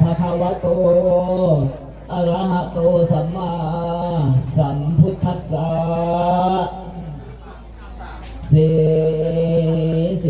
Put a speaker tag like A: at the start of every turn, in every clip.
A: ภะควะโตอะระหะโตสัมมาสัมพุทธัสสะเสเส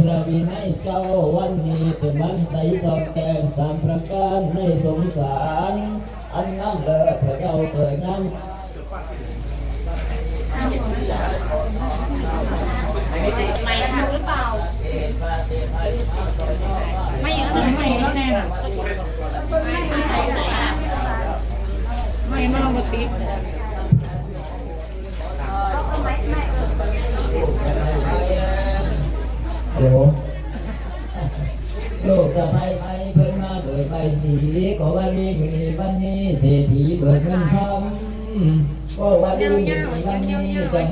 A: พระวินัยเจ้าวันนี้เป็นวันใสสองแกงสามประการในสงสาร อันน้ำเลิศพระเจ้าเปิดน้ำ
B: ไม่ถูกหรือเปล่า ไม่อย่าล้วแน่น่ะไม่ถ่ายไหนอะ
C: ไม่มาเปิด
A: โลกสะพายไปเพิ่นมาเบิดใบสีขอวันนี้มีวันนี้เศรษฐีเบิดเงินทำก็วันนี้มีวันนี้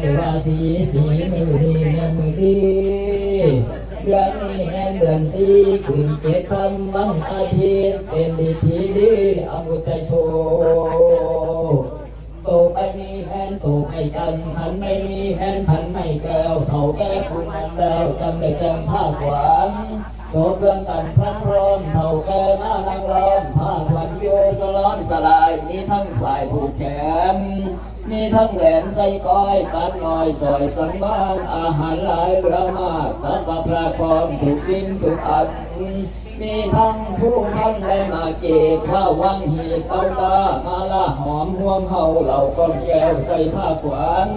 A: จังหวะสีสีมือดีแม่มือดี เดือนนี้แม่เดือนสี่คืนเจ็ดคำวันอาทิตย์เป็นดีทีดีอมุตโชโตไปมีแผนโตไปกันพันไม่มีแผนพันไม่แก้วเท่าแก้คุณมันแล้วจำได้จ้งภาคหวานโตเกินกันพรันร้อนเท่าแก่หน้านางร้อนภาควันโยสลอนสลายมีทั้งฝ่ายผูกแขน มีทั้งแหวนใส่ก้อยปัดน้อยซอยสันบ้านอาหารหลายเหลือมากสัพพะพระพรอมถูกสิ้นทุกอันมีทั้งผู้ทั้งและมาเก็บข้าววังหีบเอาตามาละหอมห่วงเฮาเหล่าก้อนแก้วใส่ผ้าขวาน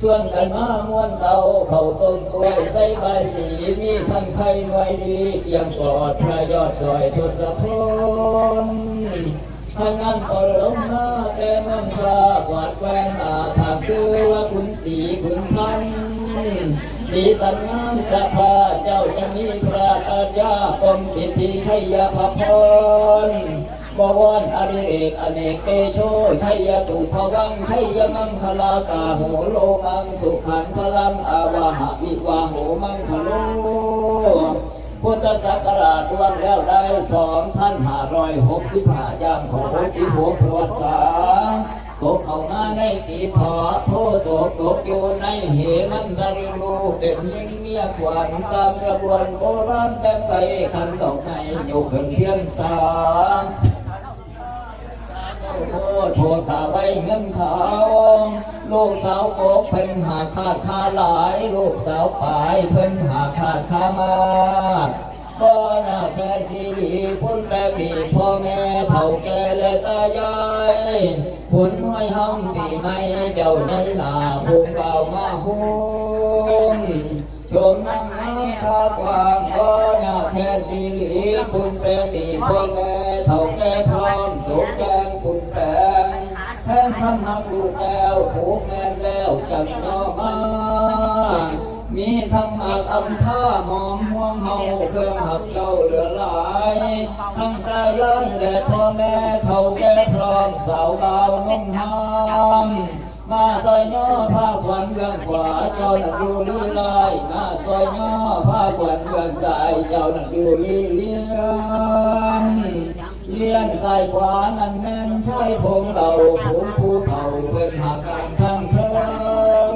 A: ส่วนกันมาม้วนเตาเข้าต้มกล้วยใส่ใบสีมีทั้งไข่หน่วยดีเตรียมปลอดพระยอดซอยทศพร ทางนั้นก็ลงมาแต่มันพระกวาดแวนหน้าทางซื้อว่าคุณสีคุณพันสีสันงามจะพาเจ้าจะมีพระอาญาปมสิทธิไทยพพรบวรอดิเรกอเนกเตโชไทยตุภวังไทยมังคลากาโหโลมังสุขันพลังอาวาหะวิวาโหมังคโล พุทธศักราชวันแล้วได้สองพันห้าร้อยหกสิบห้ายามของสิบหกประวัติศามตกเข้ามาในตีถอโทโศกตกอยู่ในเหมันตริลูเป็นยิงเมียขวัญตามกระบวนโบราณแต่ไปคันดอกไม้โยกขึ้นเพียงตา โทษโทษขาไว้เงินขาวลูกสาวโกบเพิ่นหาขาดคาหลาย ลูกสาวปลายเพิ่นหาขาดคามาก็น่าแฟนดีดีพุ่นแต่ปีพ่อแม่เท่าแก่และตายายผลห้อยห้องปีไม่เจ้าในหนาภูมิเบามาหุ้มชมนั่งน้ำคากวางก็น่าแฟนดีดีพุ่นแต่ปีพ่อแม่ ผูกแม่นแล้วจังนอมามีทั้งอักอัมท่าหอมห่วงเฮาเครื่องหักเจ้าเหลือหลายทั้งตายายและพ่อแม่เท่าแก่พร้อมสาวบาวนุ่มหามมาซอยย่อผ้าขวัญเบื้องขวาเจ้าหนักดูลีลายมาซอยย่อผ้าขวัญเบื้องซ้ายเจ้าหนักดูลีเลียน เลี้ยนใส่ขวานั่นแม่นใช่ผมเราผมผู้เฒ่าเป็นหาการทางเทิง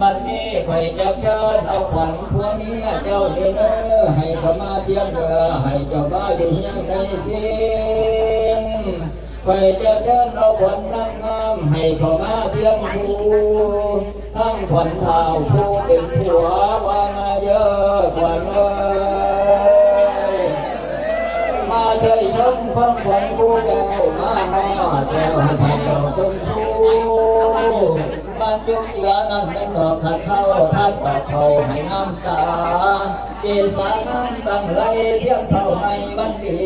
A: บัดนี้ไข่จะเชิญเอาขวัญพวกนี้เจ้าเด้อให้เขามาเทียมเรือให้เจ้าบ้าอยู่ยังในเทียงไข่จะเชิญเอาขวัญนางงามให้เขามาเทียมผู้ทั้งขวัญเฒ่าผู้เป็นผัวว่ามาเยอะขวัญเอ้ เชยชมฟังขวัญผู้แก้วมาหน้าแก้วให้ไทยเราจงชูบ้านจุกเสือนั้นเป็นดอกขัดเข้าท่านตอกเขาให้น้ำตาเจสาน้ำตั้งไรเทียมเท่าในวันดี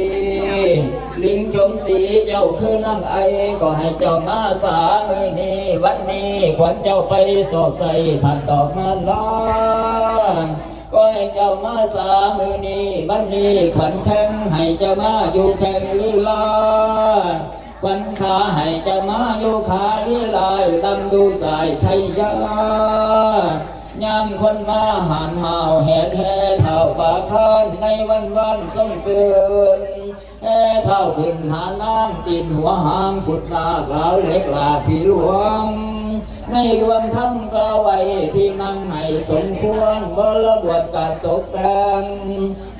A: ลิงชมสีเจ้าคือนั่งไอก็ให้เจ้ามาสามือนี้วันนี้ขวัญเจ้าไปสอดใส่ท่านดอกนั้นล้าก็ให้เจ้ามา สามือนี้บันนี้ขวัญแข็งให้จะมาอยู่แข็งลีลาขวัญขาให้จะมาอยู่ขาลีลายดำดูสายชัยยายามคนมาหานหาวแห่แห่เท่าปากคานในวันวันส่งเกิน แห่เท่าขึ้นหาน้ำตินหัวหางผุดลากลาวเล็กลาผีหลวงในรวมทั้งกล่าวไว้ที่นั่งให้สมควรบรบวชการตกแต่ง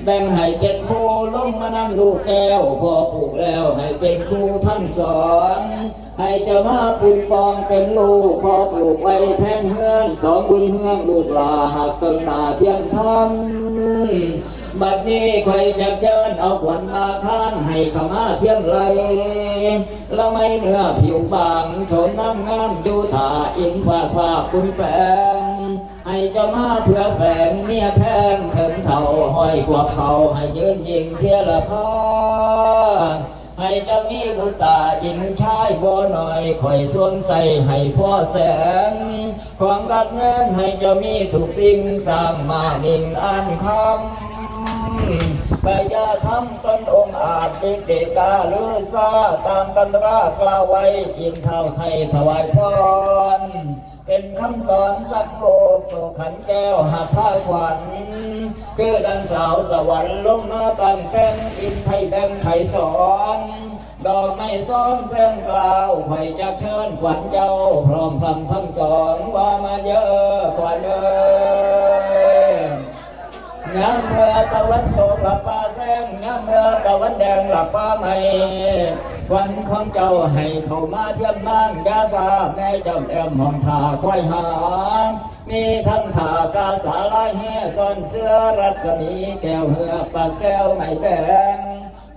A: แบ่งให้เป็นครูลงมานั่งลูกแก้วพอปลูกแล้วให้เป็นครูท่านสอนให้เจะมาปุนปองเป็นลูกพอปลูกไว้แทนเฮือนสองบุญเฮืองลูกลาหักต้นหาเทียมทำ บัดนี้ใครจะเชิญเอาขวัญมาข้างให้ขมาเทียมไรละไม่เนื้อผิวบางชมน้ำงามดูถาอินฟ้าฟ้าคุณแปงให้จ้ามาเพื่อแฝงเมียแพงเถินเท่าห้อยกว่าเขาให้ยืนยิงเทียละพ่อให้จะมีบุตรตาจินชายบ่หน่อยคอยสวงใส่ให้พ่อแสงของกัดเงินให้จะมีทุกสิ่งสร้างมานิ่งอันคำ ไปยาทำตนองอาจเด็กเดกาลือซาตามกันรากล่าวไว้ยินเท่าไทยถวายพร เป็นคำสอนสักโลกโตขันแก้วหาผ้าขวัญคือดังสาวสวรรค์ลงมาตั้งแก้มอินไทยแบงไทยสอนดอกไม้ซ้อนเส้นกล่าวไฟจะเชิญขวัญเจ้า พร้อมพรำทั้งสองว่ามาเยอะขวัญเอ้ย งามเมื่อตะวันตกหลับป้าแซงงามเมื่อตะวันแดงหลับป้าไม่วันของเจ้าให้เข้ามาเทียมนางยาสาแม่จ้าแอมห้องทาควายหามีทั้งถากาสาลายแห่ซ่อนเสื้อรัศมีแก้วเหือกปาแซวไม่แดง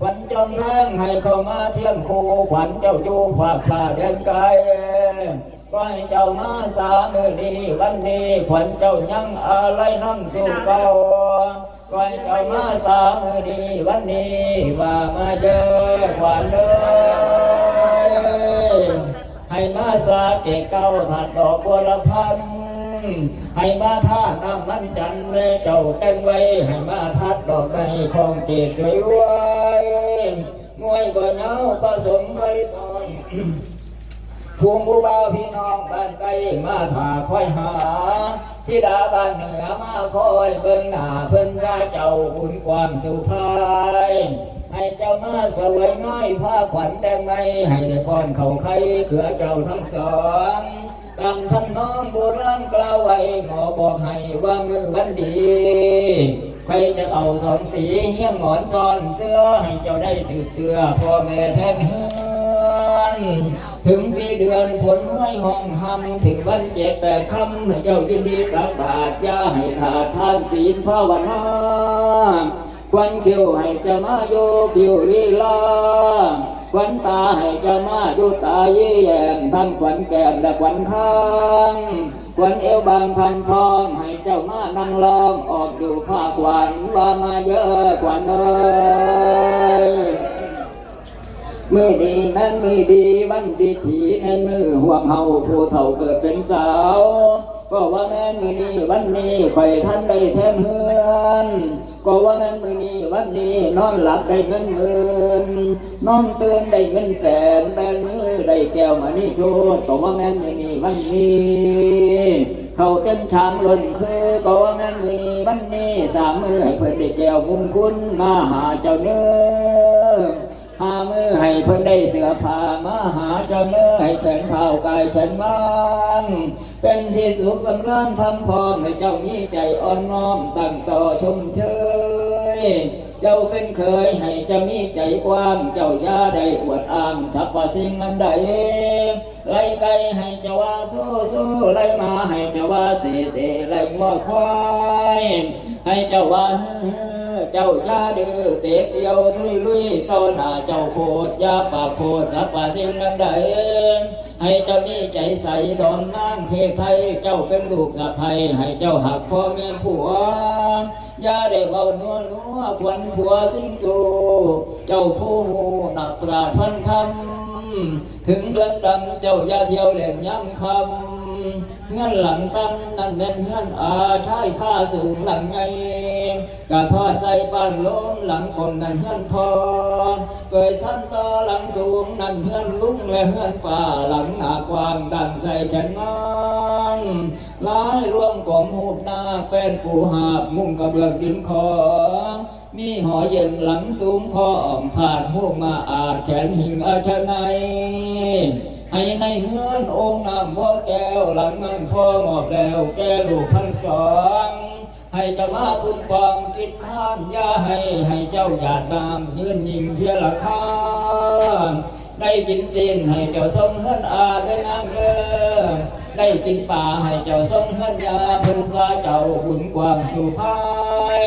A: ขวัญจงแรงให้เข้ามาเทียมคู่ขวัญเจ้าจูผาผ่าเดินไกลก็ให้เจ้ามาสามือดีวันนี้ขวัญเจ้ายังอะไรน้ำสู่เก่า ก็ให้เจ้ามาสามือดีวันนี้ว่ามาเจอขวัญเลยให้มาสาเกเก้าถัดดอกบัวละพันให้มาท่าน้ำมันจันทร์แม่เจ้าแต่งไว้ ให้มาทัดดอกไม้ของเกศไว้ไว้งวยบ่เหงาก็สมเคยตอนพวงผู้บ่าวพี่น้องบ้านไกลมาถ่าคอยหา ทิดาบ้านเหนือมาคอยเบิ่งหน้าเพิ่นราเจ้าอุ่นความสุภายให้เจ้ามาสวยน้อยผ้าขวัญแดงไงให้ได้พรเขาใครเขือเจ้าทั้งสองตามท่านน้องโบราณกล่าวไว้หมอบอกให้ว่ามือวันดีใครจะเอาสองสีเฮี้ยงหมอนซ้อนเสื้อให้เจ้าได้ถือเสื้อพ่อแม่แท้ นเฮือนถึงปีเดือนฝนห้อยห้องหำถึงวันเจ็ดแปดคำให้เจ้ายินดีกลับบาทย่าให้ขาดทานศีลภาวนาควันเขียวให้เจะมาโยคิวลีลาควันตาให้เจะมาโยตาเยี่ยมทั้งควันแก้มและควันข้างควันเอวบางพันทองให้เจ้ามานั่งลอมออกอยู่ภาคหวันว่ามาเยอะกว่าเนย มือดีนั้นมือดีวันดีทีนั้นมือห่วงเฮาผู้เฒ่าเกิดเป็นสาวก็ว่าแม่นมือนี้วันนี้ข่อยท่านได้แทนเฮือนก็ว่าแม่นมือนี้วันนี้นอนหลับได้เงินหมื่นนอนตื่นได้เงินแสนแบนมือได้แก้วมานี่โชดก็ว่าแม่นมือนี้วันนี้เขาเต้นชามล้นคือก็ว่าแม่นมือนี้วันนี้สามมือให้เพิ่นได้แก้วมุมคุณมาหาเจ้าเนื้อ หามือให้เพิ่นได้เสือผ้ามาหาเจ้าเนื้อให้แขนเท้ากายฉันมันเป็นที่สุขสำราญทำพร้อมให้เจ้ามีใจอ่อนน้อมตั้งต่อชมเชยเจ้าเป็นเคยให้เจะมีใจกว้างเจ้าย่าได้อวดอ้างสัพพสิ่งอันใดไล่ไกลให้เจ้าว่าสู้สู้ไล่มาให้เจ้าว่าเสเสไล่งัวควายให้เจ้าว่า เจ้าย่าดื้อเตะเดียวทุยลุยต้นหาเจ้าโคตรยาปากโคตรสับปะสิ่งนั้นใดให้เจ้ามีใจใสดอนนางเทไทยเจ้าเป็นลูกสะใภ้ให้เจ้าหักพ่อแม่ผัวอย่าได้เบาหนัวหนัวควันผัวสิ้นตูเจ้าผู้หูหนักตราพันคำถึงเดือนดำเจ้าอย่าเที่ยวเล่นย้ำคำ เงื่อนหลังตั้นั่นเป็นเงื่อนอาชายผ้าสูงหลังไงกะทอดใจปั้นล้มหลังกลมนั่นเฮือนพอเกยสั้นต่อหลังสูงนั่นเฮือนลุงและเฮือนป่าหลังหน้ากว้างดังใส่ฉันนางหลายร่วมกลมหูบหน้าเป็นปูหาบมุ่งกระเบื้องดินคอมีหอเย็นหลังสูงพออ่อมผ่านหูกมาอาจแขนหิงอาชนัย ให้ในเฮือนองค์นำว่าแก้วหลังนั้นพ่อหมอบแล้วแก้ลูกทั้งสองให้จะมาบุญความกินท่านอย่าให้ให้เจ้าหยาดน้ำยืนยิงเทียละข้างได้กินจีนให้เจ้าทรงเฮือนอาได้นางเด้อได้กินป่าให้เจ้าทรงเฮือนยาเพิ่นพาเจ้าบุญความสู่ภาย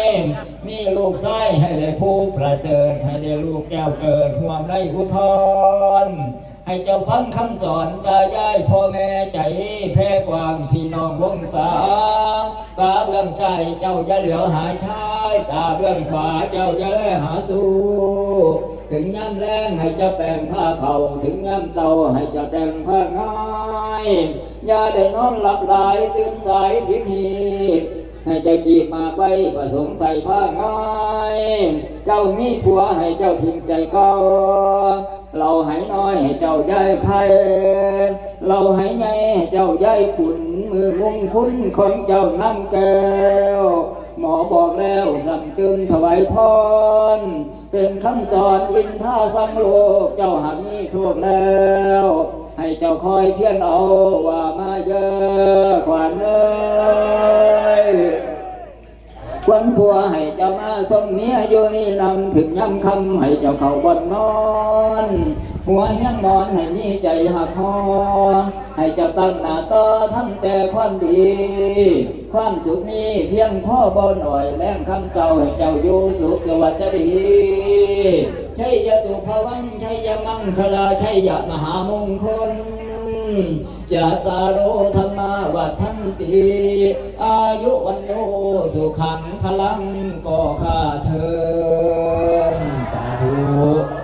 A: มีลูกไส้ให้ได้ผู้ประเสริฐให้ได้ลูกแก้วเกิดห่วมได้อุทธร ให้เจ้าฟังคำสอนตายายพ่อแม่ใจแพ้กวางพี่น้องวงศาตาเบื้องใจายเจ้าอย่าเหลียวหายชายตาเบื้องขวาเจ้าอย่าแลหาสู้ถึงย่ำแรงให้เจ้าแปลงผ้าเขาถึงย่ำเจ้าให้เจ้าแต่งผ้าง่ายอย่าได้นอนหลับไหลตื่นสายพิธีให้เจ้าจีมาไปผสมใส่ผ้าง่าย เจ้ามีผัวให้เจ้าทิ้งใจเก่า เราให้น้อยให้เจ้าย้ายไพ่เราให้ใหญ่ให้เจ้าย้ายขุนมือมุ่งคุณคนเจ้าน้ำแก้ว หมอบอกแล้วสั่งจึงถวายพร เป็นคำสอนวินท่าสังโลกเจ้าหากมีโทษแล้วให้เจ้าคอยเพียนเอาว่ามาเยอะขวัญเอ้ ควันผัวให้เจ้ามาส่งเมียอยู่นี่นำถึงย้ำคำให้เจ้าเข้าบนนอน หัวยังนอนให้มีใจหักหอให้เจ้าตั้งหน้าต่อทำแต่ความดี ความสุขนี้เพียงพ่อบ่หน่อยแรงคำเจ้าให้เจ้าอยู่สุขสวัสดีใช่ยะตุภวันใช่ยะมังคลาใช่ยะมหามงคล จะตาโรธรรมาวัทันตีอายุวันโนสุขังพลังก่อข้าเธอสาธุ